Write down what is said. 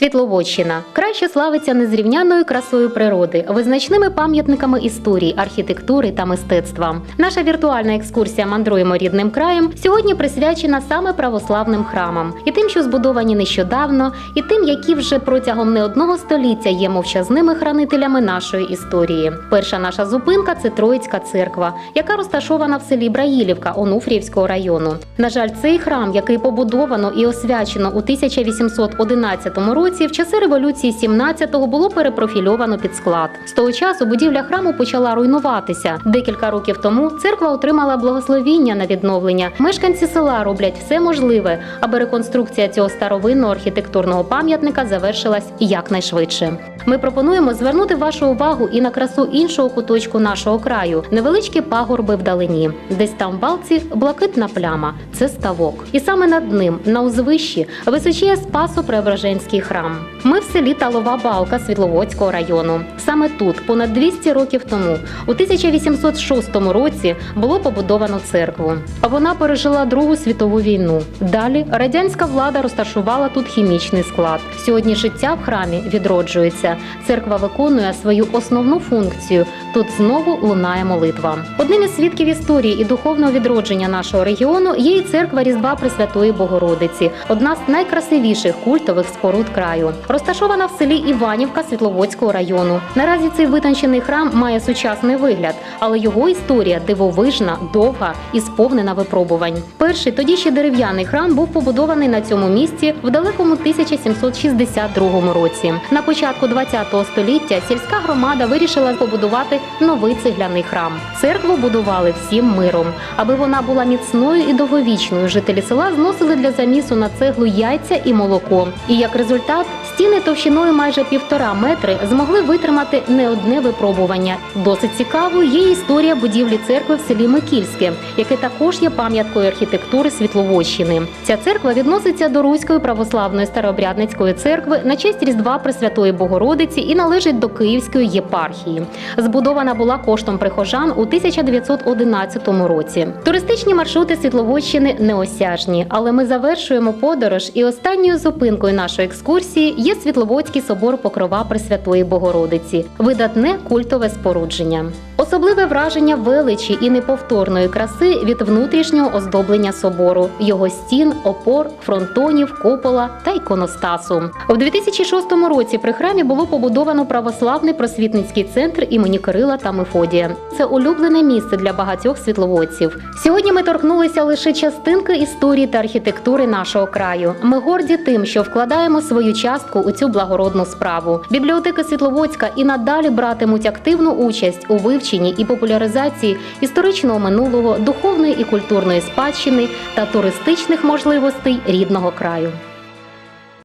Світловодщина край, що славиться незрівняною красою природи, визначними пам'ятниками історії, архітектури та мистецтва. Наша віртуальна екскурсія мандруємо рідним краєм сьогодні присвячена саме православним храмам і тим, що збудовані нещодавно, і тим, які вже протягом не одного століття є мовчазними хранителями нашої історії. Перша наша зупинка це Троїцька церква, яка розташована в селі Браїлівка Онуфріївського району. На жаль, цей храм, який побудовано і освячено у 1811 році, в часи революції 17-го було перепрофільовано під склад. З того часу будівля храму почала руйнуватися. Декілька років тому церква отримала благословіння на відновлення. Мешканці села роблять все можливе, аби реконструкція цього старовинного архітектурного пам'ятника завершилась якнайшвидше. Ми пропонуємо звернути вашу увагу і на красу іншого куточку нашого краю невеличкі пагорби вдалині. Десь там в балці блакитна пляма це ставок. І саме над ним, на узвищі, височіє Спасо-Преображенський храм. Ми в селі Талова Балка Світловодського району. Саме тут, понад 200 років тому, у 1806 році, було побудовано церкву. Вона пережила Другу світову війну. Далі радянська влада розташувала тут хімічний склад. Сьогодні життя в храмі відроджується. Церква виконує свою основну функцію. Тут знову лунає молитва. Одним із свідків історії і духовного відродження нашого регіону є і церква Різдва Пресвятої Богородиці, одна з найкрасивіших культових споруд краю. Розташована в селі Іванівка Світловодського району. Наразі цей витончений храм має сучасний вигляд, але його історія дивовижна, довга і сповнена випробувань. Перший тоді ще дерев'яний храм був побудований на цьому місці в далекому 1762 році. На початку 20 століття сільська громада вирішила побудувати новий цегляний храм. Церкву будували всім миром. Аби вона була міцною і довговічною, жителі села зносили для замісу на цеглу яйця і молоко. І як результат, стіни товщиною майже півтора метри змогли витримати не одне випробування. Досить цікавою є історія будівлі церкви в селі Микільське, яке також є пам'яткою архітектури Світловодщини. Ця церква відноситься до Руської православної старообрядницької церкви на честь Різдва Пресвятої Богородиці і належить до Київської єпархії. Збудована була коштом прихожан у 1911 році. Туристичні маршрути Світловодщини неосяжні, але ми завершуємо подорож, і останньою зупинкою нашої екскурсії є Світловодський собор Покрова Пресвятої Богородиці, видатне культове спорудження. Особливе враження величі і неповторної краси від внутрішнього оздоблення собору, його стін, опор, фронтонів, купола та іконостасу. У 2006 році при храмі було побудовано православний просвітницький центр імені Кирила та Мефодія. Це улюблене місце для багатьох світловодців. Сьогодні ми торкнулися лише частинки історії та архітектури нашого краю. Ми горді тим, що вкладаємо свою частку у цю благородну справу. Бібліотеки Світловодська і надалі братимуть активну участь у вивченні і популяризації історичного минулого, духовної і культурної спадщини та туристичних можливостей рідного краю.